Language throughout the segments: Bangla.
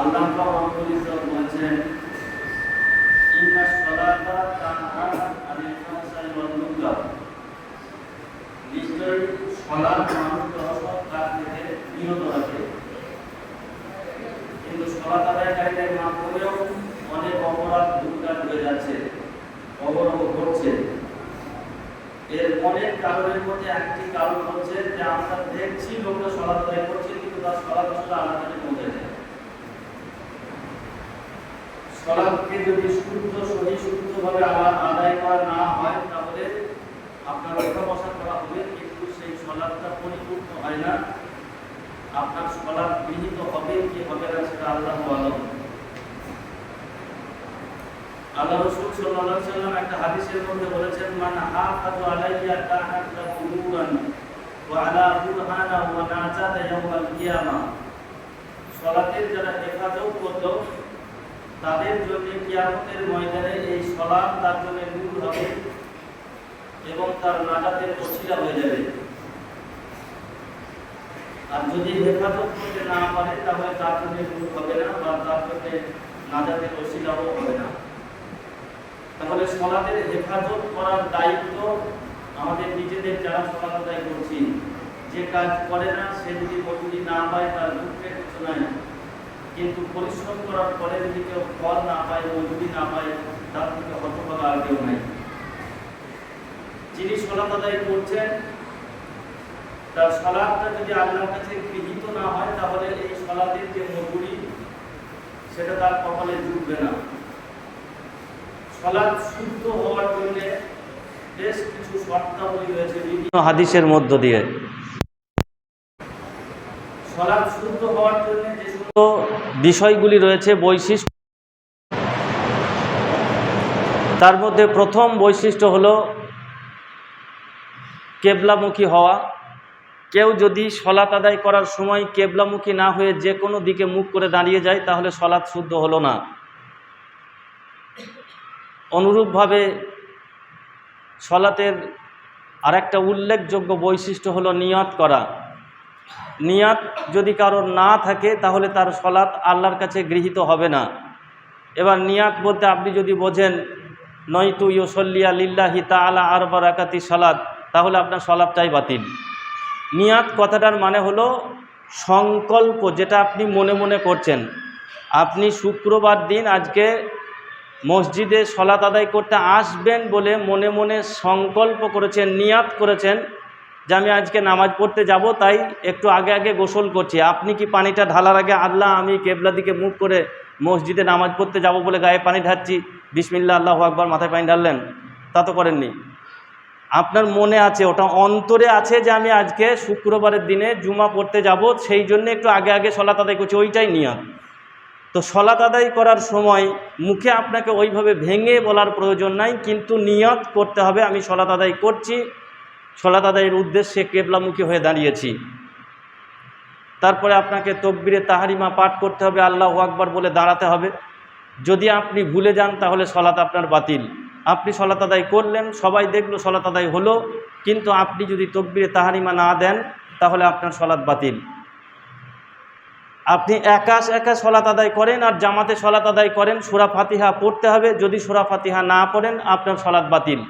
আল্লাহ রাব্বুল ইজ্জত বলেছেন, ইন্না সলাতা তানহা আনিল ফাহশাই ওয়াল মুনকার নিশ্চয়ই সলাত মানুষকে অসৎ থেকে বিরত রাখে কিন্তু সলাত আদায়কারীদের মাধ্যমেও অনেক অপরাধ দুর্গান হয়ে যাচ্ছে, অবরোধ ঘটছে। এর অনেক কারণের মধ্যে একটি কারণ হচ্ছে যে আমরা দেখছি লোকরা আদায় করছে, কিন্তু তার সলাত আসলে আলাদাকে সলাদকে যদি শুদ্ধ, সহি শুদ্ধভাবে আদায় করা না হয়, তাহলে আপনার ওঠা করা হবে, কিন্তু সেই সলাদটা পরিপূর্ণ হয় না। আপনার সলাদ গৃহীত হবে, কি হবে না সেটা আল্লাহ আলম। আল্লাহ রসুল আলাইহি সাল্লাম একটা হাদিসের মধ্যে বলেছেন, মান হাফাযু আলাইয়া কাহাত লাহু ওয়া আলা বুরহানা ওয়া নাজাত ইয়াউমাল কিয়ামা। সালাতের যারা হেফাজত করল তাদের জন্য কিয়ামতের ময়দানে এই সলাৎ তার জন্য নূর হবে এবং তার নাজাতের ওসিলা হয়ে যাবে। আর যদি হেফাজত করতে না পারে, তাহলে তার জন্য নূর হবে না বা তার জন্য নাজাতের ওসিলাও হবে না। তাহলে সলাতের হেফাজত করার দায়িত্ব আমাদের নিজেদের যারা সলাত আদায় করছি যে কাজ করে না, সে যদি মজুরি না পায়, তার দুঃখের কিছু নাই। কিন্তু পরিশ্রম করার পরে যদি কেউ ফল না পায় মজুরি না পায় তার থেকে হতভাগা আর কেউ নাই। যিনি সলাত আদায় করছেন তার সলাদটা যদি আল্লাহর কাছে গৃহীত না হয় তাহলে এই সলাতের যে মজুরি সেটা তার কপালে জুটবে না। সলাদ শুদ্ধ হওয়ার জন্য বেশ কিছু শর্তাবলী রয়েছে বিভিন্ন হাদিসের মধ্য দিয়ে। সলাদ শুদ্ধ হওয়ার জন্য বিষয়গুলি রয়েছে বৈশিষ্ট্য। তার মধ্যে প্রথম বৈশিষ্ট্য হল কেবলামুখী হওয়া। কেউ যদি সলাত আদায় করার সময় কেবলামুখী না হয়ে যে কোনো দিকে মুখ করে দাঁড়িয়ে যায়, তাহলে সলাৎ শুদ্ধ হলো না। অনুরূপভাবে সলাতের আরেকটা উল্লেখযোগ্য বৈশিষ্ট্য হলো নিয়ত করা। নিয়াত যদি কারোর না থাকে, তাহলে তার সলাৎ আল্লাহর কাছে গৃহীত হবে না। এবার নিয়াত বলতে আপনি যদি বোঝেন, নয়তু ইউসল্লিয়া লিল্লাহি তাআলা আর বারাকাতি সালাদ তাহলে আপনার সলাপটাই বাতিল। নিয়াত কথাটার মানে হলো সংকল্প যেটা আপনি মনে মনে করছেন। আপনি শুক্রবার দিন আজকে মসজিদে সলাত আদায় করতে আসবেন বলে মনে মনে সংকল্প করেছেন, নিয়াত করেছেন। যে আমি আজকে নামাজ পড়তে যাব, তাই একটু আগে আগে গোসল করছি। আপনি কি পানিটা ঢালার আগে, আল্লাহ, আমি কেবলা দিকে মুখ করে মসজিদে নামাজ পড়তে যাব বলে গায়ে পানি ঢালছি বিসমিল্লা আল্লাহ আকবার, মাথায় পানি ঢাললেন। তা তো করেননি। আপনার মনে আছে, ওটা অন্তরে আছে যে আমি আজকে শুক্রবারের দিনে জুমা পড়তে যাব, সেই জন্য একটু আগে আগে সলাত আদায় করছি, ওইটাই নিয়ত তো সলাত আদায় করার সময় মুখে আপনাকে ওইভাবে ভেঙে বলার প্রয়োজন নাই, কিন্তু নিয়ত করতে হবে, আমি সলাত আদায় করছি। সলাত আদায়ের উদ্দেশ্যে কেবলামুখী হয়ে দাঁড়িয়েছি। তারপরে আপনাকে তকবিরে তাহারিমা পাঠ করতে হবে, আল্লাহ আকবর বলে দাঁড়াতে হবে। যদি আপনি ভুলে যান, তাহলে সলাত আপনার বাতিল। আপনি সলাত আদায় করলেন, সবাই দেখল সলাত আদায় হলো, কিন্তু আপনি যদি তকবিরে তাহারিমা না দেন, তাহলে আপনার সলাৎ বাতিল। আপনি একাশ একা সলাত আদায় করেন আর জামাতে সলাত আদায় করেন, সুরা ফাতিহা পড়তে হবে। যদি সুরা ফাতিহা না পড়েন, আপনার সলাৎ বাতিল।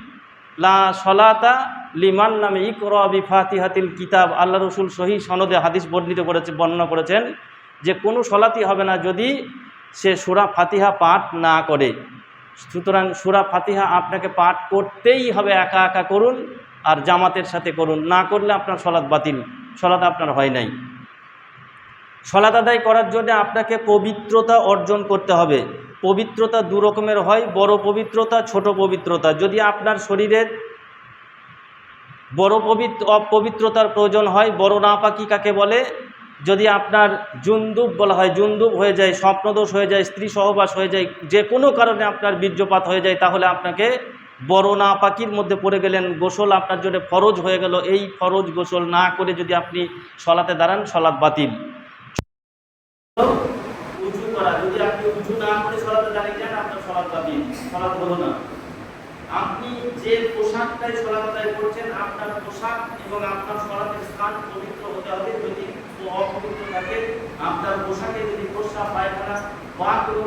লা সলাতা লিমান নামে ইকর বি ফাতিহাতিল কিতাব। আল্লাহ রসুল সহি সনদে হাদিস বর্ণিত করেছে, বর্ণনা করেছেন যে কোনো সলাতই হবে না যদি সে সুরা ফাতিহা পাঠ না করে। সুতরাং সুরা ফাতিহা আপনাকে পাঠ করতেই হবে, একা একা করুন আর জামাতের সাথে করুন। না করলে আপনার সলাৎ বাতিল, সলাৎ আপনার হয় নাই। সলাত আদায় করার জন্য আপনাকে পবিত্রতা অর্জন করতে হবে। পবিত্রতা দু রকমের হয়, বড় পবিত্রতা, ছোট পবিত্রতা। যদি আপনার শরীরের বড় পবিত্র, অপবিত্রতার প্রয়োজন হয়, বড় নাপাকি কাকে বলে? যদি আপনার জুন্দুব বলা হয়, জুন্দুব হয়ে যায়, স্বপ্নদোষ হয়ে যায়, স্ত্রী সহবাস হয়ে যায়, যে কোনো কারণে আপনার বীর্যপাত হয়ে যায়, তাহলে আপনাকে বড় না পাকির মধ্যে পড়ে গেলেন, গোসল আপনার জন্য ফরজ হয়ে গেল। এই ফরজ গোসল না করে যদি আপনি সলাতে দাঁড়ান, সলাৎ বাতিল। সলাপ হলো না। আপনি যে পোশাকটাই সলাপতায় করছেন, আপনার পোশাক এবং আপনার সলাপের স্থান পবিত্র হতে হবে। যদি অপবিত্র থাকে, আপনার পোশাকে যদি পোশাক, পায়খানা বা কোনো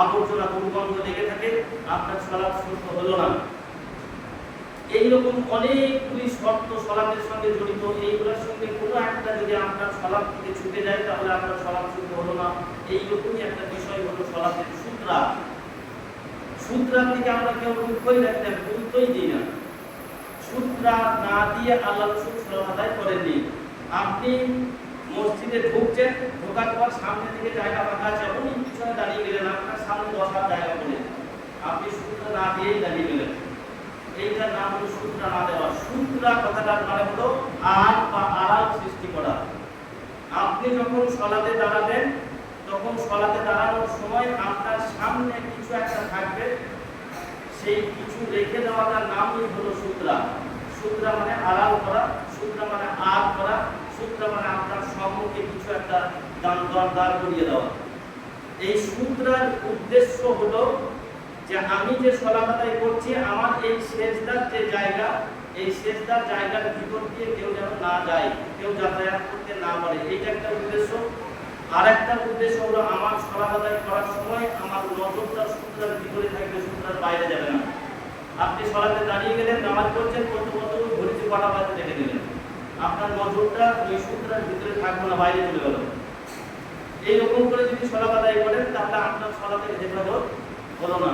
আবর্জনা, দুর্গন্ধ লেগে থাকে, আপনার সলাপ সুস্থ হলো না। এইরকম অনেকগুলি শর্ত সলাপের সঙ্গে জড়িত। এইগুলোর সঙ্গে কোনো একটা যদি আপনার সলাপ থেকে ছুটে যায়, তাহলে আপনার সলাপ শুদ্ধ হলো না। এইরকমই একটা বিষয় হলো সলাপের সুতরা। সূত্রার দিকে আমরা কেউ লক্ষ্যই রাখতে গুরুত্বই দিই না। সূত্রা না দিয়ে আল্লাহ রসুল সালাম আদায় করেননি আপনি মসজিদে ঢুকছেন, ঢোকার পর সামনে থেকে জায়গা ফাঁকা আছে আপনি পিছনে দাঁড়িয়ে গেলেন, আপনার সামনে হাত জায়গা পড়ে আপনি সূত্র না দিয়েই দাঁড়িয়ে গেলেন। এইটার নাম হলো সূত্রা না দেওয়া। সূত্রা কথাটার মানে হলো আর বা আড়াল সৃষ্টি করা। আপনি যখন সলাতে দাঁড়াবেন তখন সলাতে দাঁড়ানোর সময় আপনার সামনে কিছু একটা থাকবে, সেই কিছু রেখে দেওয়াটার নামই হলো সূত্রা সূত্রা মানে আড়াল করা সূত্রা মানে আর করা সূত্রা মানে আপনার সম্মুখে কিছু একটা দান দাঁড় করিয়ে দেওয়া। এই সূত্রার উদ্দেশ্য হলো যে আমি যে সলাপাতাই করছি, আমার এই শেষদার যে জায়গা, এই শেষদার জায়গার ভিতর দিয়ে কেউ যেন না যায়, কেউ যাতায়াত করতে না পারে, এইটা একটা উদ্দেশ্য। আর একটা উদ্দেশ্য হলো আমার সলাপাতাই করার সময় আমার নজরটা সূত্রার ভিতরে থাকবে সূত্রার বাইরে যাবে না। আপনি সলাতে দাঁড়িয়ে গেলেন, নামাজ পড়ছেন, কত কত ঘড়িতে কটা বাজে দেখে দিলেন আপনার নজরটা ওই সূত্রার ভিতরে থাকবে না, বাইরে চলে গেল। এইরকম করে যদি আদায় করেন, তাহলে আপনার সলাপের হেফাজত হলো না।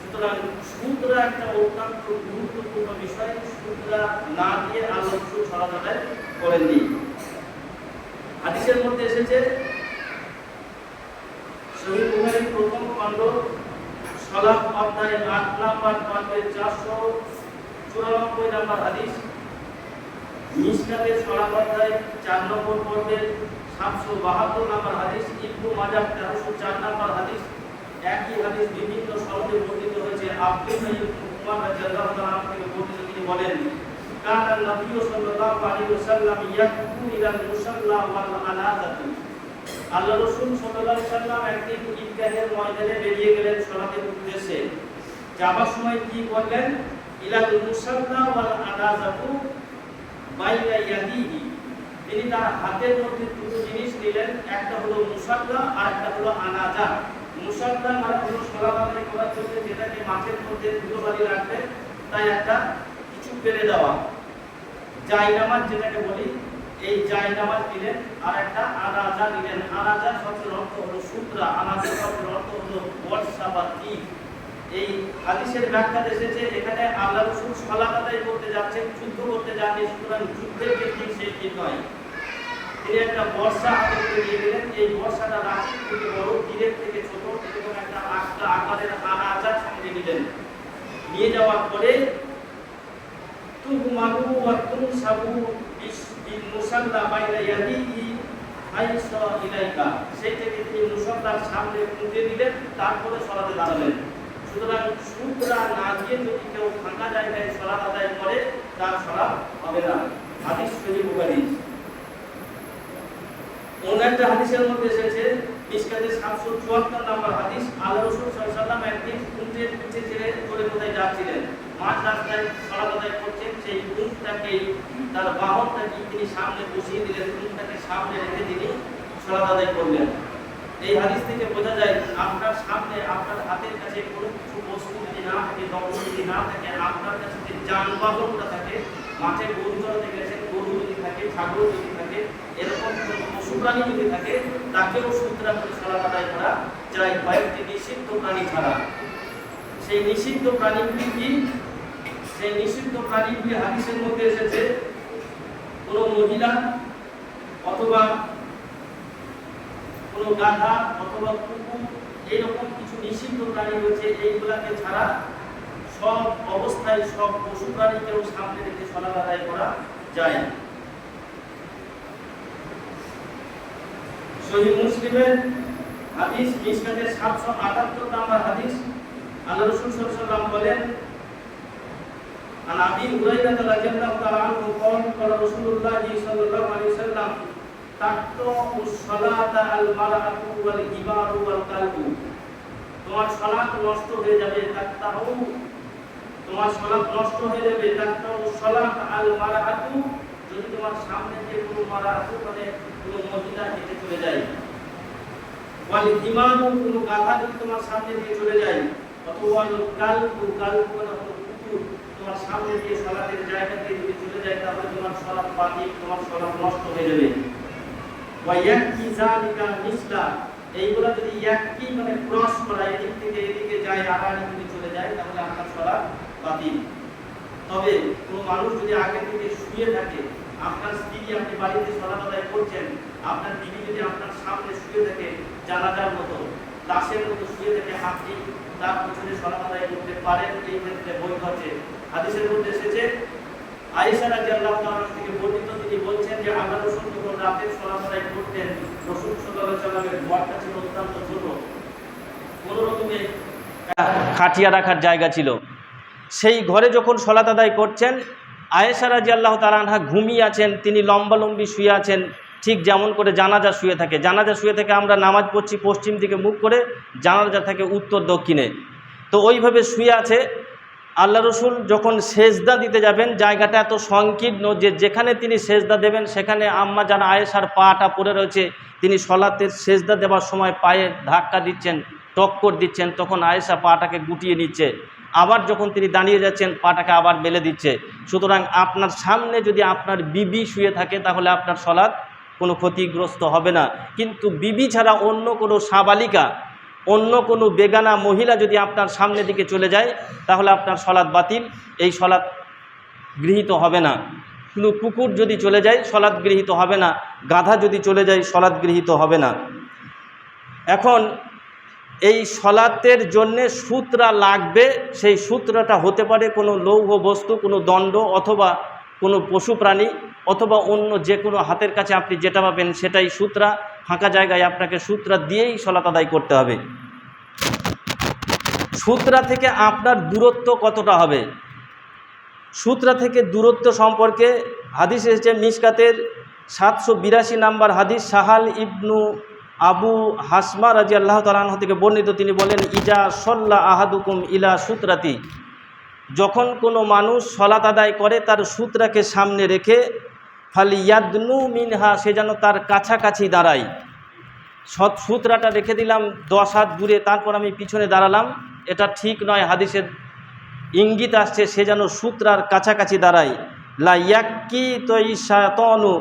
সুতরাং সূত্রা একটা অত্যন্ত গুরুত্বপূর্ণ বিষয় সূত্রা না দিয়ে রসুল সলাপ আদায় করেননি। হাদিসের মধ্যে এসেছে শহীদ প্রথম খণ্ড আট নাম্বার নাম্বার হাদিস। চার নম্বর বাহাত্তর নাম্বার হাদিস, ইবনু মাজাহ তেরোশো চার নাম্বার হাদিস। একই হাদিস বিভিন্ন শব্দে বর্ণিত হয়েছে। আব্দুল সাইয়দ উমর রাদিয়াল্লাহু তাআলা তিনি বলেন কানা নবী সাল্লাল্লাহু আলাইহি ওয়াসাল্লাম ইয়াকুতু ইলাল মুসাল্লা ওয়াল আনাজাতু। আল্লাহ রাসূল সাল্লাল্লাহু সাল্লাম একদিন ঈদগাহের ময়দানে বেরিয়ে গেলেন সালাতের উদ্দেশ্যে। যাবার সময় কি করলেন মুসাল্লা ওয়াল বাইনা ইয়াদিহি। তিনি তার হাতের মধ্যে দুটো জিনিস নিলেন। একটা হলো মুসাল্লা, আর একটা হলো আনাজা। মুসাল্লা মানে হলো সলাবাদি করার জন্য যেটাকে মাঠের মধ্যে দুটো বাড়ি রাখবে তাই একটা কিছু পেরে দেওয়া। জায়নামাজ যেটাকে বলি এই জায়নামাজ নিলেন আর একটা আনাজা নিলেন আনাজা শব্দের অর্থ হলো সূত্রা আনাজা শব্দের অর্থ হলো বর্ষা বা তীর এই হাদিসের ব্যাখ্যা এসেছে, এখানে আল্লাহ রসুল সলাপ করতে যাচ্ছেন, যুদ্ধ করতে যাননি, সুতরাং যুদ্ধের দিন সেই দিন নয়। তিনি একটা বর্ষা হাতে করে নিয়ে গেলেন, এই বর্ষাটা রাশির থেকে বড় তীরের থেকে ছোট এরকম একটা আটটা আকারের আনা আচার সঙ্গে নিলেন। নিয়ে যাওয়ার পরে, তুহু মাগু ওয়া তুম সাবু তারপরে সলাতে দাঁড়ালেন। সুতরাং সূত্রা না দিয়ে যদি কেউ ফাঁকা জায়গায় সলাত আদায় করে, তার সলাপ হবে না। হাদিস শরীফ বুখারী অন্য একটা হাদিসের মধ্যে এসেছে এই হাদিস থেকে বোঝা যায়, আপনার সামনে আপনার হাতের কাছে কোনো কিছু না থাকে আপনার কাছে যে যানবাহনটা থাকে মাঠে গরু চড়াতে গেছেন গরু যদি থাকে, ছাগল যদি থাকে, এরকম কোনো যদি থাকে, তাকেও সূত্রা করে আদায় করা যায় কয়েকটি নিষিদ্ধ প্রাণী ছাড়া। সেই নিষিদ্ধ প্রাণীগুলি কি? সেই নিষিদ্ধ প্রাণীগুলি হাদিসের মধ্যে এসেছে, কোনো মহিলা অথবা কোনো গাধা অথবা কুকুর, এইরকম কিছু নিষিদ্ধ প্রাণী রয়েছে, এইগুলাকে ছাড়া সব অবস্থায় সব পশু প্রাণীকেও সামনে রেখে সলাপ আদায় করা যায় সহি মুসলিমের হাদিস মিসকাতের সাতশো আটাত্তর নাম্বার হাদিস আল্লাহ রসুল সাল্লাম বলেন عن ابي هريره رضي الله تعالى عنه قال قال رسول الله صلى الله عليه وسلم تقطع الصلاه المراه والجبار والقلب তোমার সালাত নষ্ট হয়ে যাবে তাকতাহু তোমার সালাত নষ্ট হয়ে যাবে তাকতাহু সালাত আল মারাহাতু যদি তোমার সামনে দিয়ে কোনো মারাহাতু মানে মহিলা হেঁটে চলে যায়। ওয়াল ইমামু কোনো গাধা যদি তোমার সামনে দিয়ে চলে যায়, অথবা কাল কাল মানে কুকুর তোমার সামনে দিয়ে সলাতের জায়গা দিয়ে যদি চলে যায়, তাহলে তোমার সলাৎ বাতিল, তোমার সলাৎ নষ্ট হয়ে যাবে। ওয়া ইয়াকি যালিকা মিসলা, এইগুলা যদি একই মানে ক্রস করা, এদিক থেকে এদিকে যায়, আড়াআড়ি যদি চলে যায়, তাহলে আপনার সলাৎ বাতিল। তবে কোনো মানুষ যদি আগে থেকে শুয়ে থাকে আপনার স্ত্রী আপনি বাড়িতে করছেন, আপনার যদি আপনার সামনে শুয়ে থাকে জানাজার মতো, দাসের মতো শুয়ে থেকে আপনি তার পিছনে করতে পারেন এই ক্ষেত্রে বৈধ আছে হাদিসের মধ্যে এসেছে খাটিয়া রাখার জায়গা ছিল। সেই ঘরে যখন সলাত আদায় করছেন আয়েশা রাজি আল্লাহ তালানহা ঘুমিয়ে আছেন, তিনি লম্বালম্বি শুয়ে আছেন, ঠিক যেমন করে জানাজা শুয়ে থাকে। জানাজা শুয়ে থেকে আমরা নামাজ পড়ছি পশ্চিম দিকে মুখ করে, জানাজা থাকে উত্তর দক্ষিণে। তো ওইভাবে শুয়ে আছে। আল্লাহ রসুল যখন সেজদা দিতে যাবেন, জায়গাটা এত সংকীর্ণ যে যেখানে তিনি সেজদা দেবেন, সেখানে আম্মা জানা আয়েশার পাটা পড়ে রয়েছে, তিনি সলাতের সেজদা দেওয়ার সময় পায়ে ধাক্কা দিচ্ছেন, টক্কর দিচ্ছেন, তখন আয়েশা পাটাকে গুটিয়ে নিচ্ছে। আবার যখন তিনি দাঁড়িয়ে যাচ্ছেন, পাটাকে আবার মেলে দিচ্ছে। সুতরাং আপনার সামনে যদি আপনার বিবি শুয়ে থাকে, তাহলে আপনার সলাদ কোনো ক্ষতিগ্রস্ত হবে না। কিন্তু বিবি ছাড়া অন্য কোনো সাবালিকা, অন্য কোনো বেগানা মহিলা যদি আপনার সামনে দিকে চলে যায়, তাহলে আপনার সলাদ বাতিল। এই সলাদ গৃহীত হবে না। কিন্তু কুকুর যদি চলে যায় সলাদ গৃহীত হবে না। গাধা যদি চলে যায় সলাদ গৃহীত হবে না। এখন এই সলাতের জন্যে সূত্রা লাগবে, সেই সূত্রটা হতে পারে কোনো লৌহ বস্তু, কোনো দণ্ড অথবা কোনো পশু প্রাণী অথবা অন্য যে কোনো হাতের কাছে আপনি যেটা পাবেন সেটাই সূত্রা। ফাঁকা জায়গায় আপনাকে সূত্রা দিয়েই সলাত আদায় করতে হবে। সূত্রা থেকে আপনার দূরত্ব কতটা হবে? সূত্রা থেকে দূরত্ব সম্পর্কে হাদিস এসেছে মিসকাতের সাতশো বিরাশি নাম্বার হাদিস, সাহাল ইবনু আবু হাসমা রাজি আল্লাহ তালাহ থেকে বর্ণিত তিনি বলেন, ইজা সল্লা আহাদুকুম ইলা সূত্রাতি। যখন কোনো মানুষ সলাত আদায় করে, তার সূত্রাকে সামনে রেখে ফালি ইয়াদনু মিনহা, সে যেন তার কাছাকাছি দাঁড়ায়। সৎ সূত্রাটা রেখে দিলাম, দশ হাত দূরে, তারপর আমি পিছনে দাঁড়ালাম। এটা ঠিক নয়, হাদিসের ইঙ্গিত আসছে, সে যেন সূত্রার কাছাকাছি দাঁড়ায়। লা ইয়াক্কি তনু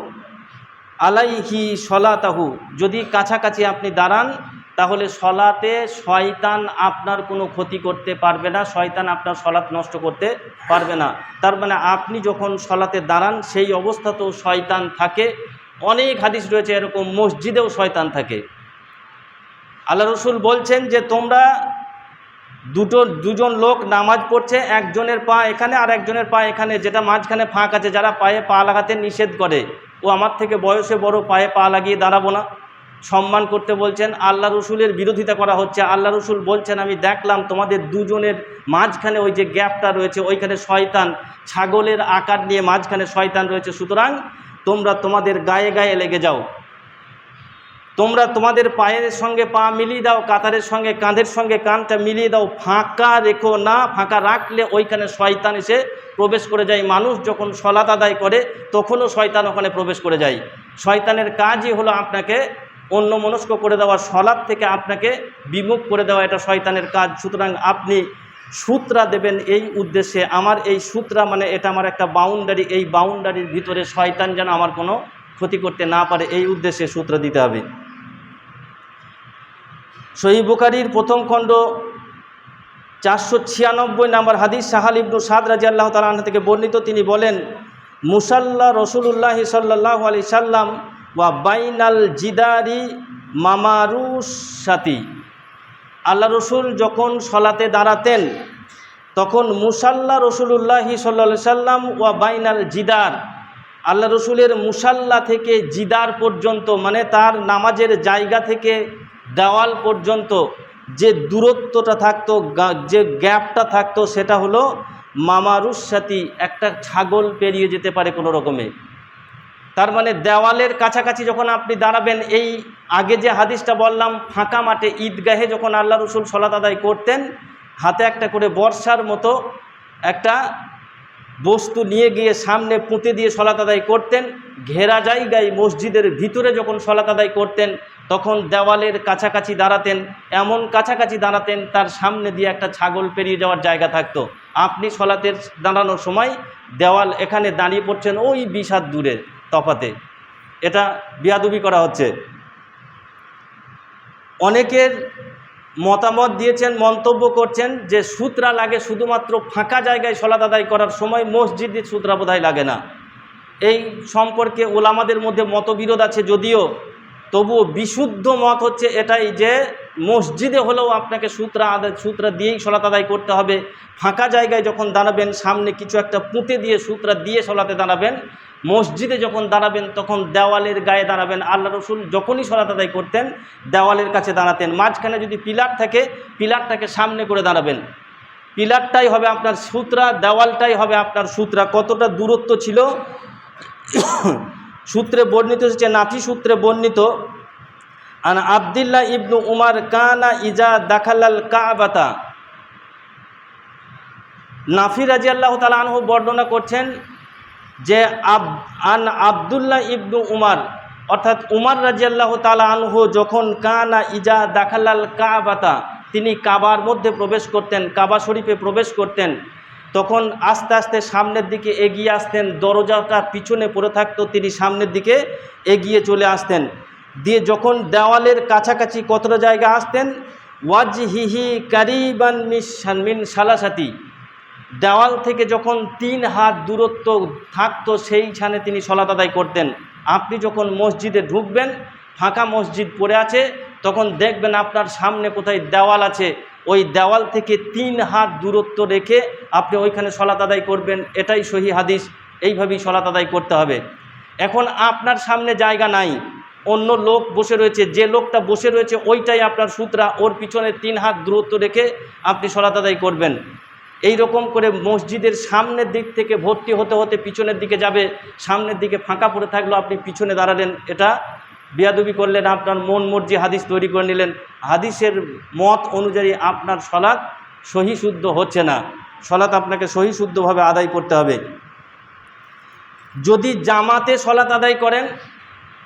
আলাইহি সলাতাহু। যদি কাছাকাছি আপনি দাঁড়ান, তাহলে সলাতে শয়তান আপনার কোনো ক্ষতি করতে পারবে না, শয়তান আপনার সলাৎ নষ্ট করতে পারবে না। তার মানে আপনি যখন সলাতে দাঁড়ান, সেই অবস্থাতেও শয়তান থাকে। অনেক হাদিস রয়েছে, এরকম মসজিদেও শয়তান থাকে। আল্লাহ রসুল বলছেন যে, তোমরা দুটো, দুজন লোক নামাজ পড়ছে, একজনের পা এখানে আর একজনের পা এখানে, যেটা মাঝখানে ফাঁক আছে, যারা পায়ে পা লাগাতে নিষেধ করে। ও আমার থেকে বয়সে বড় পায়ে পা লাগিয়ে দাঁড়াবো না। সম্মান করতে বলছেন, আল্লাহ রসুলের বিরোধিতা করা হচ্ছে। আল্লাহ রসুল বলছেন, আমি দেখলাম তোমাদের দুজনের মাঝখানে ওই যে গ্যাপটা রয়েছে, ওইখানে শয়তান, ছাগলের আকার নিয়ে মাঝখানে শয়তান রয়েছে। সুতরাং তোমরা তোমাদের গায়ে গায়ে লেগে যাও। তোমরা তোমাদের পায়ের সঙ্গে পা মিলিয়ে দাও, কাতারের সঙ্গে, কাঁধের সঙ্গে, কানটা মিলিয়ে দাও, ফাঁকা রেখো না, ফাঁকা রাখলে ওইখানে শয়তান এসে প্রবেশ করে যায়। মানুষ যখন সলাত আদায় করে, তখনও শয়তান ওখানে প্রবেশ করে যায়। শয়তানের কাজই হলো আপনাকে অন্য মনস্ক করে দেওয়া সলাদ থেকে আপনাকে বিমুখ করে দেওয়া, এটা শয়তানের কাজ। সুতরাং আপনি সূত্রা দেবেন এই উদ্দেশ্যে। আমার এই সূত্রা মানে এটা আমার একটা বাউন্ডারি এই বাউন্ডারির ভিতরে শয়তান যেন আমার কোনো ক্ষতি করতে না পারে, এই উদ্দেশ্যে সূত্র দিতে হবে। সহি বুখারির প্রথম খণ্ড চারশো ছিয়ানব্বই নাম্বার হাদিস সাহাল ইবনু সাদ রাজি আল্লাহ তালাহ থেকে বর্ণিত। তিনি বলেন, মুসাল্লা রসুল্লাহ সাল্লাহ আলি সাল্লাম ওয়া বাইনাল জিদারি মামারুসাতি আল্লাহ রসুল যখন সলাতে দাঁড়াতেন, তখন মুসাল্লা রসুল্লাহি সাল্লা সাল্লাম ওয়া বাইনাল জিদার, আল্লাহ রসুলের মুসাল্লা থেকে জিদার পর্যন্ত মানে তার নামাজের জায়গা থেকে দেওয়াল পর্যন্ত যে দূরত্বটা থাকতো যে গ্যাপটা থাকতো, সেটা হলো মামারুস সাথী একটা ছাগল পেরিয়ে যেতে পারে কোনো রকমে। তার মানে দেওয়ালের কাছাকাছি যখন আপনি দাঁড়াবেন, এই আগে যে হাদিসটা বললাম, ফাঁকা মাঠে ঈদগাহে যখন আল্লাহ রসুল সলাত আদায় করতেন, হাতে একটা করে বর্ষার মতো একটা বস্তু নিয়ে গিয়ে সামনে পুঁতে দিয়ে সলাত আদায় করতেন, ঘেরা জায়গায় মসজিদের ভিতরে যখন সলাত আদায় করতেন তখন দেওয়ালের কাছাকাছি দাঁড়াতেন, এমন কাছাকাছি দাঁড়াতেন তার সামনে দিয়ে একটা ছাগল পেরিয়ে যাওয়ার জায়গা থাকতো। আপনি সলাতের দাঁড়ানোর সময় দেওয়াল এখানে দাঁড়িয়ে পড়ছেন ওই হাত দূরে তফাতে। এটা বিয়াদুবি করা হচ্ছে। অনেকের মতামত দিয়েছেন, মন্তব্য করছেন যে সূত্রা লাগে শুধুমাত্র ফাঁকা জায়গায় সলাত আদায় করার সময় মসজিদে সূত্রা বোধহয় লাগে না। এই সম্পর্কে ওলামাদের মধ্যে মতবিরোধ আছে যদিও তবুও বিশুদ্ধ মত হচ্ছে এটাই যে মসজিদে হলেও আপনাকে সূত্রা আদায় সূত্রা দিয়েই সলাত আদায় করতে হবে। ফাঁকা জায়গায় যখন দাঁড়াবেন, সামনে কিছু একটা পুঁতে দিয়ে সূত্রা দিয়ে সলাতে দাঁড়াবেন, মসজিদে যখন দাঁড়াবেন, তখন দেওয়ালের গায়ে দাঁড়াবেন। আল্লাহ রসুল যখনই সলাত আদায় করতেন, দেওয়ালের কাছে দাঁড়াতেন। মাঝখানে যদি পিলার থাকে, পিলারটাকে সামনে করে দাঁড়াবেন। পিলারটাই হবে আপনার সূত্রা, দেওয়ালটাই হবে আপনার সূত্রা। কতটা দূরত্ব ছিল? সূত্রে বর্ণিত হচ্ছে নাফি সূত্রে বর্ণিত, আন আবদুল্লাহ ইবনু উমার কানা ইজা দাখালাল কাবাতা। নাফি রাজি আল্লাহ তালা আনহু বর্ণনা করছেন যে আব, আন আবদুল্লাহ ইবনু উমার, অর্থাৎ উমার রাজি আল্লাহ তালা আনহু যখন কানা ইজা দাখালাল কাবাতা, তিনি কাবার মধ্যে প্রবেশ করতেন, কাবা শরীফে প্রবেশ করতেন। তখন আস্তে আস্তে সামনের দিকে এগিয়ে আসতেন, দরজাটা পিছনে পড়ে থাকতো, তিনি সামনের দিকে এগিয়ে চলে আসতেন। দিয়ে যখন দেওয়ালের কাছাকাছি কতটা জায়গা আসতেন ওয়াজ হিহি কারিবান মিন সালাসাতি। দেওয়াল থেকে যখন তিন হাত দূরত্ব থাকতো সেইখানে তিনি সলাত আদায় করতেন। আপনি যখন মসজিদে ঢুকবেন, ফাঁকা মসজিদ পড়ে আছে, তখন দেখবেন আপনার সামনে কোথায় দেওয়াল আছে। ওই দেওয়াল থেকে তিন হাত দূরত্ব রেখে আপনি ওইখানে সলাত আদায় করবেন, এটাই সহি হাদিস, এইভাবেই সলাত আদায় করতে হবে। এখন আপনার সামনে জায়গা নাই, অন্য লোক বসে রয়েছে, যে লোকটা বসে রয়েছে ওইটাই আপনার সূত্রা, ওর পিছনে তিন হাত দূরত্ব রেখে আপনি সলাত আদায় করবেন। এই রকম করে মসজিদের সামনের দিক থেকে ভর্তি হতে হতে পিছনের দিকে যাবে, সামনের দিকে ফাঁকা পড়ে থাকল আপনি পিছনে দাঁড়ালেন, এটা বিয়াদবি করলেন আপনার মন মর্জি হাদিস তৈরি করে নিলেন। হাদিসের মত অনুযায়ী আপনার সলাৎ সহি শুদ্ধ হচ্ছে না। সলাৎ আপনাকে সহি শুদ্ধভাবে আদায় করতে হবে। যদি জামাতে সলাৎ আদায় করেন,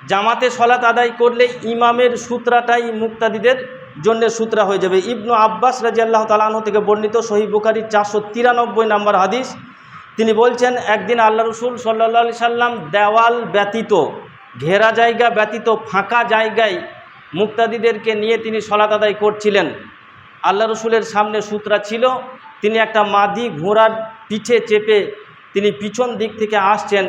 জামাতে সলাৎ আদায় করলে ইমামের সূত্রাটাই মুক্তাদিদের জন্য সূত্রা হয়ে যাবে। ইবনু আব্বাস রাজি আল্লাহ তালাহ থেকে বর্ণিত সহি বুখারির চারশো তিরানব্বই নম্বর হাদিস। তিনি বলছেন, একদিন আল্লাহ রসুল সাল্লা সাল্লাম দেওয়াল ব্যতীত ঘেরা জায়গা ব্যতীত ফাঁকা জায়গায় মুক্তাদিদেরকে নিয়ে তিনি সলাত আদায় করছিলেন। আল্লাহ রসুলের সামনে সূত্রা ছিল, তিনি একটা মাদি ঘোড়ার পিঠে চেপে তিনি পিছন দিক থেকে আসছেন।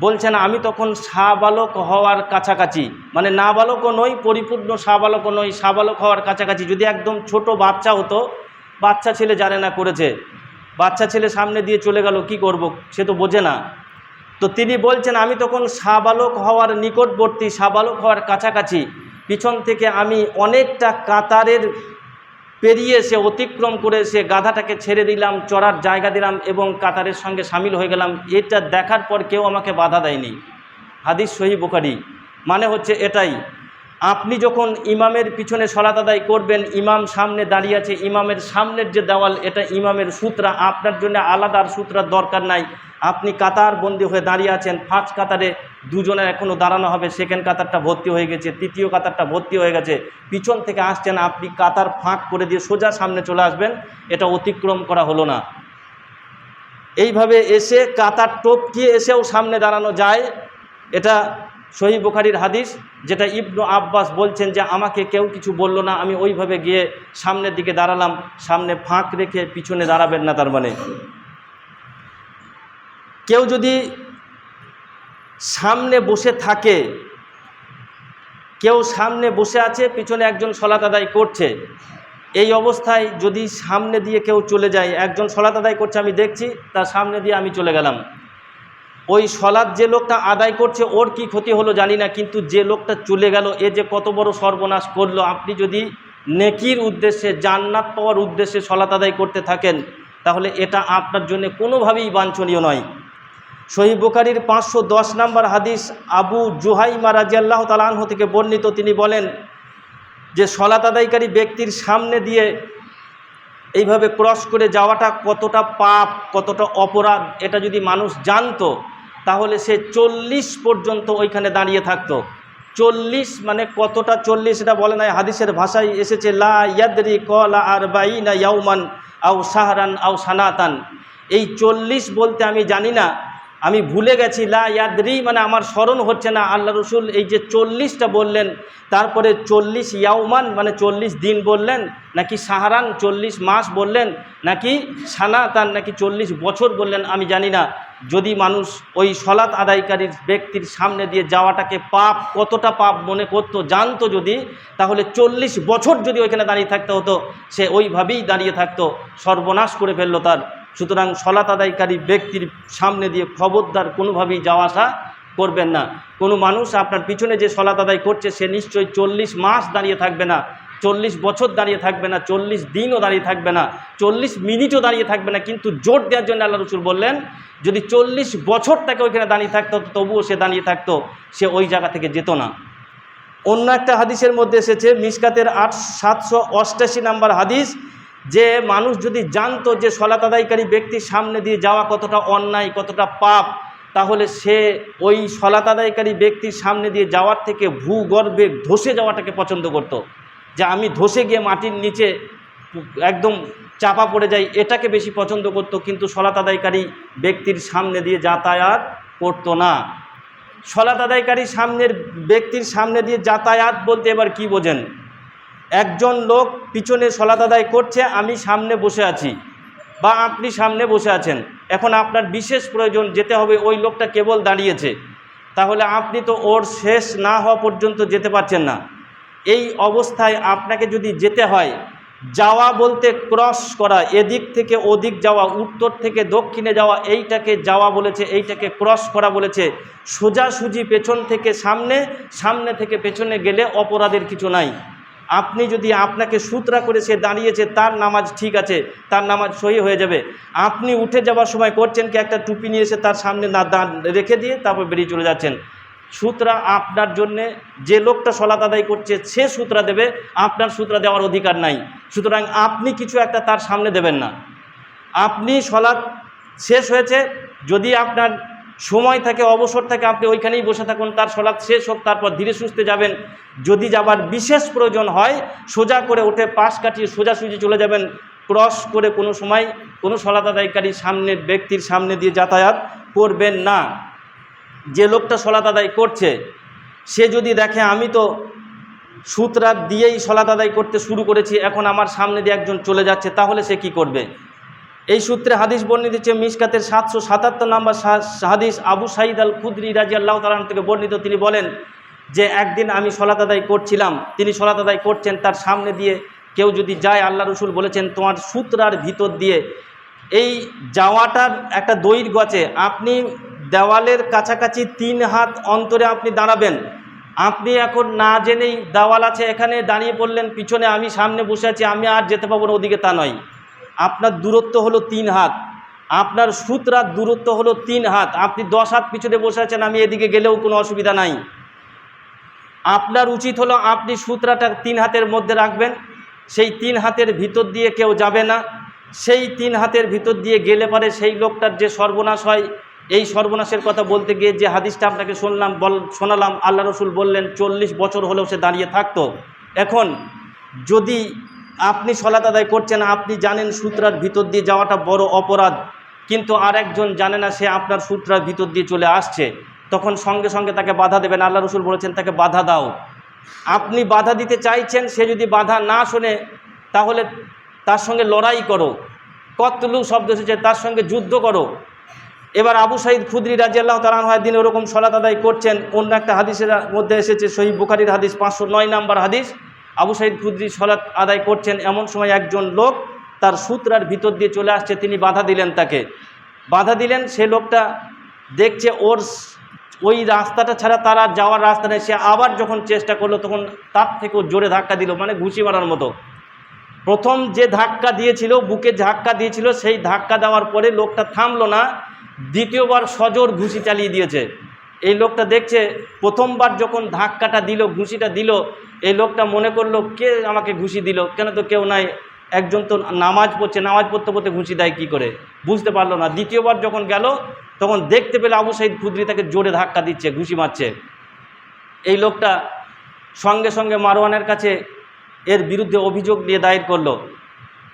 বলছেন, আমি তখন সাবালক হওয়ার কাছাকাছি মানে নাবালকও নই, পরিপূর্ণ সাবালকও নই, সাবালক হওয়ার কাছাকাছি। যদি একদম ছোট বাচ্চা হতো, বাচ্চা ছেলে জানে না করেছে। বাচ্চা ছেলে সামনে দিয়ে চলে গেল, কি করব? সে তো বোঝে না। তো তিনি বলছেন, আমি তখন সাবালক হওয়ার নিকটবর্তী সাবালক হওয়ার কাছাকাছি। পিছন থেকে আমি অনেকটা কাতারের পেরিয়ে এসে অতিক্রম করে এসে গাধাটাকে ছেড়ে দিলাম, চড়ার জায়গা দিলাম এবং কাতারের সঙ্গে সামিল হয়ে গেলাম। এটা দেখার পর কেউ আমাকে বাধা দেয়নি। হাদিস সহি বোকারি মানে হচ্ছে এটাই, আপনি যখন ইমামের পিছনে সলাত আদায় করবেন, ইমাম সামনে দাঁড়িয়ে আছে, ইমামের সামনের যে দেওয়াল, এটা ইমামের সূত্রা। আপনার জন্য আলাদা আর সূত্রার দরকার নাই। আপনি কাতার বন্দি হয়ে দাঁড়িয়ে আছেন, ফার্স্ট কাতারে দুজনের এখনও দাঁড়ানো হবে, সেকেন্ড কাতারটা ভর্তি হয়ে গেছে, তৃতীয় কাতারটা ভর্তি হয়ে গেছে। পিছন থেকে আসছেন আপনি, কাতার ফাঁক করে দিয়ে সোজা সামনে চলে আসবেন, এটা অতিক্রম করা হলো না। এইভাবে এসে কাতার টপকিয়ে এসেও সামনে দাঁড়ানো যায়, এটা সহি বুখারির হাদিস, যেটা ইবনু আব্বাস বলছেন যে, আমাকে কেউ কিছু বলল না, আমি ওইভাবে গিয়ে সামনের দিকে দাঁড়ালাম, সামনে ফাঁক রেখে পিছনে দাঁড়াবেন না তার মানে। কেউ যদি সামনে বসে থাকে, কেউ সামনে বসে আছে, পিছনে একজন সলাত আদায় করছে, এই অবস্থায় যদি সামনে দিয়ে কেউ চলে যায়, একজন সলাত আদায় করছে, আমি দেখছি, তার সামনে দিয়ে আমি চলে গেলাম। ওই সলাদ যে লোকটা আদায় করছে, ওর কি ক্ষতি হলো জানি না, কিন্তু যে লোকটা চলে গেল, এ যে কত বড় সর্বনাশ করল, আপনি যদি নেকির উদ্দেশ্যে, জান্নাত পাওয়ার উদ্দেশ্যে সলাত আদায় করতে থাকেন, তাহলে এটা আপনার জন্য কোনোভাবেই বাঞ্ছনীয় নয়। সহি বুখারির পাঁচশো দশ নম্বর হাদিস আবু জুহাইমা রাজিয়াল্লাহ তালাহ থেকে বর্ণিত। তিনি বলেন যে সলাত আদায়কারী ব্যক্তির সামনে দিয়ে এইভাবে ক্রস করে যাওয়াটা কতটা পাপ, কতটা অপরাধ, এটা যদি মানুষ জানতো, তাহলে সে চল্লিশ পর্যন্ত ওইখানে দাঁড়িয়ে থাকতো। চল্লিশ মানে কতটা চল্লিশ এটা বলে নাই, হাদিসের ভাষায় এসেছে, লা কলা আর বাইনা ইয়াউমান আও সাহারান আও সানাতান। এই চল্লিশ বলতে আমি জানি না আমি ভুলে গেছি, লা ইয়াদরি মানে আমার স্মরণ হচ্ছে না। আল্লাহ রসুল এই যে চল্লিশটা বললেন, তারপরে চল্লিশ ইয়াউমান মানে চল্লিশ দিন বললেন, নাকি সাহারান চল্লিশ মাস বললেন, নাকি সানাতান নাকি চল্লিশ বছর বললেন, আমি জানি না। যদি মানুষ ওই সলাৎ আদায়কারীর ব্যক্তির সামনে দিয়ে যাওয়াটাকে পাপ, কতটা পাপ মনে করতো, জানতো যদি, তাহলে চল্লিশ বছর যদি ওইখানে দাঁড়িয়ে থাকতে হতো, সে ওইভাবেই দাঁড়িয়ে থাকতো, সর্বনাশ করে ফেলল তার। সুতরাং সলাৎ আদায়কারী ব্যক্তির সামনে দিয়ে খবরদার কোনোভাবেই যাওয়া আসা করবেন না। কোনো মানুষ আপনার পিছনে যে সলাৎ আদায় করছে, সে নিশ্চয়ই চল্লিশ মাস দাঁড়িয়ে থাকবে না, চল্লিশ বছর দাঁড়িয়ে থাকবে না, চল্লিশ দিনও দাঁড়িয়ে থাকবে না, চল্লিশ মিনিটও দাঁড়িয়ে থাকবে না। কিন্তু জোর দেওয়ার জন্য আল্লাহ রসুল বললেন, যদি চল্লিশ বছর তাকে ওইখানে দাঁড়িয়ে থাকতো তবুও সে দাঁড়িয়ে থাকতো, সে ওই জায়গা থেকে যেত না। অন্য একটা হাদিসের মধ্যে এসেছে, মিসকাতের আট সাতশো অষ্টাশি নাম্বার হাদিস যে মানুষ যদি জানতো যে সলাত আদায়কারী ব্যক্তির সামনে দিয়ে যাওয়া কতটা অন্যায়, কতটা পাপ, তাহলে সে ওই সলাত আদায়কারী ব্যক্তির সামনে দিয়ে যাওয়ার থেকে ভূগর্ভে ধসে যাওয়াটাকে পছন্দ করত। যে আমি ধসে গিয়ে মাটির নিচে একদম চাপা পড়ে যাই, এটাকে বেশি পছন্দ করত, কিন্তু সলাত আদায়কারী ব্যক্তির সামনে দিয়ে যাতায়াত করতো না সলাত আদায়কারী সামনের ব্যক্তির সামনে দিয়ে যাতায়াত বলতে এবার কি বোঝেন একজন লোক পিছনে সলাত আদায় করছে, আমি সামনে বসে আছি বা আপনি সামনে বসে আছেন। এখন আপনার বিশেষ প্রয়োজন যেতে হবে, ওই লোকটা কেবল দাঁড়িয়েছে। তাহলে আপনি তো ওর শেষ না হওয়া পর্যন্ত যেতে পারছেন না। এই অবস্থায় আপনাকে যদি যেতে হয়, যাওয়া বলতে ক্রস করা, এদিক থেকে ওদিক যাওয়া, উত্তর থেকে দক্ষিণে যাওয়া, এইটাকে যাওয়া বলেছে, এইটাকে ক্রস করা বলেছে, সোজাসুজি পেছন থেকে সামনে সামনে থেকে পেছনে গেলে অপরাধের কিছু নাই। আপনি যদি আপনাকে সূত্রা করে সে দাঁড়িয়েছে, তার নামাজ ঠিক আছে, তার নামাজ সহি হয়ে যাবে। আপনি উঠে যাওয়ার সময় করছেন কি, একটা টুপি নিয়ে এসে তার সামনে না দাঁড় রেখে দিয়ে তারপর বেরিয়ে চলে যাচ্ছেন। সূত্রা আপনার জন্যে যে লোকটা সলাত আদায় করছে, সে সূত্রা দেবে, আপনার সূত্রা দেওয়ার অধিকার নাই। সুতরাং আপনি কিছু একটা তার সামনে দেবেন না। আপনি সলাৎ শেষ হয়েছে, যদি আপনার সময় থাকে, অবসর থাকে, আপনি ওইখানেই বসে থাকুন, তার সলাৎ শেষ হোক, তারপর ধীরে সুস্থে যাবেন। যদি যাবার বিশেষ প্রয়োজন হয়, সোজা করে উঠে পাশ কাটিয়ে সোজাসুজি চলে যাবেন, ক্রস করে কোনো সময় কোনো সলাৎ আদায়কারী সামনের ব্যক্তির সামনে দিয়ে যাতায়াত করবেন না। যে লোকটা সলাত আদায় করছে, সে যদি দেখে, আমি তো সুতরাত দিয়েই সলাত আদায় করতে শুরু করেছি, এখন আমার সামনে দিয়ে একজন চলে যাচ্ছে, তাহলে সে কি করবে? এই সূত্রে হাদিস বর্ণিত হচ্ছে, মিসকাতের সাতশো সাতাত্তর নম্বর হাদিস আবু সাইদ আল খুদ্রি রাজি আল্লাহ তালান থেকে বর্ণিত। তিনি বলেন যে, একদিন আমি সলাত আদায় করছিলাম, তিনি সলাত আদায় করছেন তার সামনে দিয়ে কেউ যদি যায়, আল্লাহ রসুল বলেছেন, তোমার সূত্রার ভিতর দিয়ে এই যাওয়াটার একটা দৈর্ঘ্য আছে, আপনি দেওয়ালের কাছাকাছি তিন হাত অন্তরে আপনি দাঁড়াবেন। আপনি এখন না জেনেই দেওয়াল আছে, এখানে দাঁড়িয়ে পড়লেন, পিছনে আমি সামনে বসে আছি, আমি আর যেতে পারব না, ওদিকে তা নয়। আপনার দূরত্ব হলো তিন হাত। আপনার সূত্রার দূরত্ব হলো তিন হাত। আপনি দশ হাত পিছনে বসে আছেন, আমি এদিকে গেলেও কোনো অসুবিধা নাই। আপনার উচিত হলো আপনি সুতরাটা তিন হাতের মধ্যে রাখবেন। সেই তিন হাতের ভিতর দিয়ে কেউ যাবে না। সেই তিন হাতের ভিতর দিয়ে গেলে পারে সেই লোকটার যে সর্বনাশ হয়, এই সর্বনাশের কথা বলতে গিয়ে যে হাদিসটা আপনাকে শুনলাম, বল, শোনালাম, আল্লাহ রসুল বললেন, চল্লিশ বছর হলেও সে দাঁড়িয়ে থাকতো। এখন যদি আপনি সলাত আদায় করছেন, আপনি জানেন সূত্রার ভিতর দিয়ে যাওয়াটা বড় অপরাধ। কিন্তু আর একজন জানে না সে আপনার সূত্রার ভিতর দিয়ে চলে আসছে। তখন সঙ্গে সঙ্গে তাকে বাধা দেবেন। আল্লাহ রসুল বলেছেন, তাকে বাধা দাও। আপনি বাধা দিতে চাইছেন, সে যদি বাধা না শোনে, তাহলে তার সঙ্গে লড়াই করো। কতলু শব্দ এসেছে, তার সঙ্গে যুদ্ধ করো। এবার আবু সাইদ খুদ্রি রাজি আল্লাহ তালানহায় দিন ওরকম সলাত আদায় করছেন। অন্য একটা হাদিসের মধ্যে এসেছে শহীদ বুখারির হাদিস, পাঁচশো নয় নাম্বার হাদিস। আবু সাইদ খুদ্রি সলাত আদায় করছেন। এমন সময় একজন লোক তার সূত্রার ভিতর দিয়ে চলে আসছে। তিনি বাধা দিলেন তাকে। বাধা দিলেন, সে লোকটা দেখছে ওর ওই রাস্তাটা ছাড়া তার আর যাওয়ার রাস্তা নেই। সে আবার যখন চেষ্টা করল, তখন তার থেকেও জোরে ধাক্কা দিল মানে ঘুষি মারার মতো। প্রথম যে ধাক্কা দিয়েছিল, বুকে ধাক্কা দিয়েছিল, সেই ধাক্কা দেওয়ার পরে লোকটা থামলো না। দ্বিতীয়বার সজোর ঘুষি চালিয়ে দিয়েছে। এই লোকটা দেখছে, প্রথমবার যখন ধাক্কাটা দিল, ঘুষিটা দিল, এই লোকটা মনে করল, কে আমাকে ঘুষি দিল? কেন তো কেউ নাই? একজন তো নামাজ পড়ছে, নামাজ পড়তে পড়তে ঘুষি দেয় কী করে? বুঝতে পারল না। দ্বিতীয়বার যখন গেল, তখন দেখতে পেলে আবু সাইদ খুদ্রি তাকে জোরে ধাক্কা দিচ্ছে, ঘুষি মারছে। এই লোকটা সঙ্গে সঙ্গে মারওয়ানের কাছে এর বিরুদ্ধে অভিযোগ নিয়ে দায়ের করল।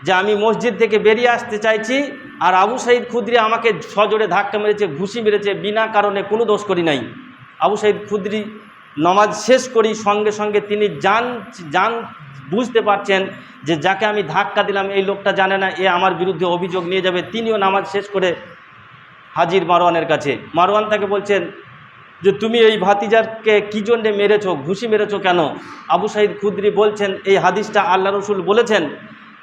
যে আমি মসজিদ থেকে বেরিয়ে আসতে চাইছি, আর আবু সাইদ খুদ্রি আমাকে সজোরে ধাক্কা মেরেছে, ঘুষি মেরেছে, বিনা কারণে কোনো দোষ করি নাই। আবু সাইদ খুদ্রি নমাজ শেষ করি, সঙ্গে সঙ্গে তিনি জান জান বুঝতে পারছেন যে যাকে আমি ধাক্কা দিলাম, এই লোকটা জানে না, এ আমার বিরুদ্ধে অভিযোগ নিয়ে যাবে, তিনিও নামাজ শেষ করে হাজির মারওয়ানের কাছে। মারওয়ান তাকে বলছেন যে, তুমি এই ভাতিজারকে কী জন্যে মেরেছ? ঘুষি মেরেছ কেন? আবু সাইদ খুদ্রি বলছেন, এই হাদিসটা আল্লাহ রসুল বলেছেন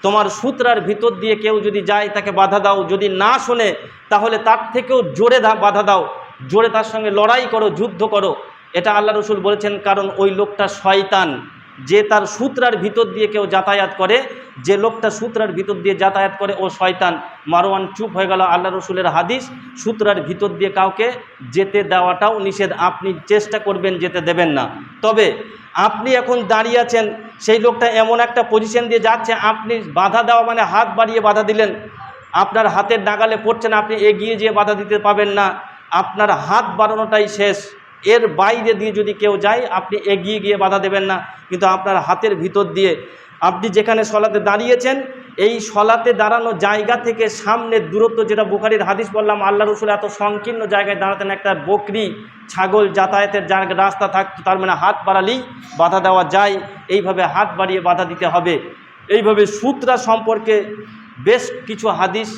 তোমার সূত্রার ভিতর দিয়ে কেউ যদি যায়, তাকে বাধা দাও। যদি না শোনে, তাহলে তার থেকেও জোরে বাধা দাও। জোরে তার সঙ্গে লড়াই করো, যুদ্ধ করো। এটা আল্লাহ রসুল বলেছেন, কারণ ওই লোকটা শয়তান। যে তার সূত্রার ভিতর দিয়ে কেউ যাতায়াত করে, যে লোকটা সূত্রার ভিতর দিয়ে যাতায়াত করে, ও শয়তান। মারোয়ান চুপ হয়ে গেল আল্লাহ রসুলের হাদিস। সূত্রার ভিতর দিয়ে কাউকে যেতে দেওয়াটাও নিষেধ। আপনি চেষ্টা করবেন যেতে দেবেন না। তবে আপনি এখন দাঁড়িয়ে আছেন, সেই লোকটা এমন একটা পজিশন দিয়ে যাচ্ছে, আপনি বাধা দেওয়া মানে হাত বাড়িয়ে বাধা দিলেন। আপনার হাতের নাগালে পড়ছেন আপনি এগিয়ে যেয়ে বাধা দিতে পাবেন না। আপনার হাত বাড়ানোটাই শেষ। এর বাইরে দিয়ে যদি কেউ যায়, আপনি এগিয়ে গিয়ে বাধা দেবেন না। কিন্তু আপনার হাতের ভিতর দিয়ে আপনি যেখানে সলাতে দাঁড়িয়েছেন, এই সলাতে দাঁড়ানো জায়গা থেকে সামনের দূরত্ব যেটা বুখারির হাদিস বললাম, আল্লাহ রসুল এত সংকীর্ণ জায়গায় দাঁড়াতেন, একটা বকরি, ছাগল যাতায়াতের জায়গা রাস্তা থাকতো তার মানে হাত বাড়ালেই বাধা দেওয়া যায়। এইভাবে হাত বাড়িয়ে বাধা দিতে হবে। এইভাবে সূত্রা সম্পর্কে বেশ কিছু হাদিস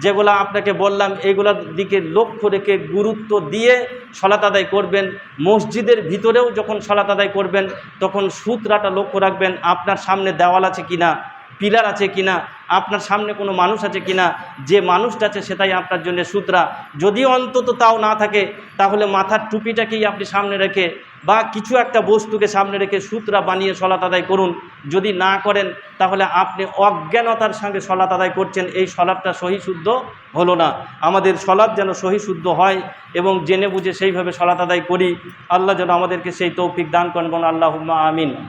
যেগুলো আপনাকে বললাম এইগুলোর দিকে লক্ষ্য রেখে গুরুত্ব দিয়ে সলাত আদায় করবেন। মসজিদের ভিতরেও যখন সলাত আদায় করবেন, তখন সূত্রাটা লক্ষ্য রাখবেন, আপনার সামনে দেওয়াল আছে কিনা, পিলার আছে কিনা, আপনার সামনে কোনো মানুষ আছে কিনা, যে মানুষটা আছে সেটাই আপনার জন্য সূত্রা। যদি অন্তত তাও না থাকে, তাহলে মাথার টুপিটাকেই আপনি সামনে রেখে বা কিছু একটা বস্তুকে সামনে রেখে সূত্রা বানিয়ে সলাত আদায় করুন। যদি না করেন, তাহলে আপনি অজ্ঞানতার সঙ্গে সলাত আদায় করছেন। এই সলাপটা সহি শুদ্ধ হলো না। আমাদের সলাপ যেন সহি শুদ্ধ হয় এবং জেনে বুঝে সেইভাবে সলাত আদায় করি। আল্লাহ যেন আমাদেরকে সেই তৌফিক দান করবেন আল্লাহ আমিন।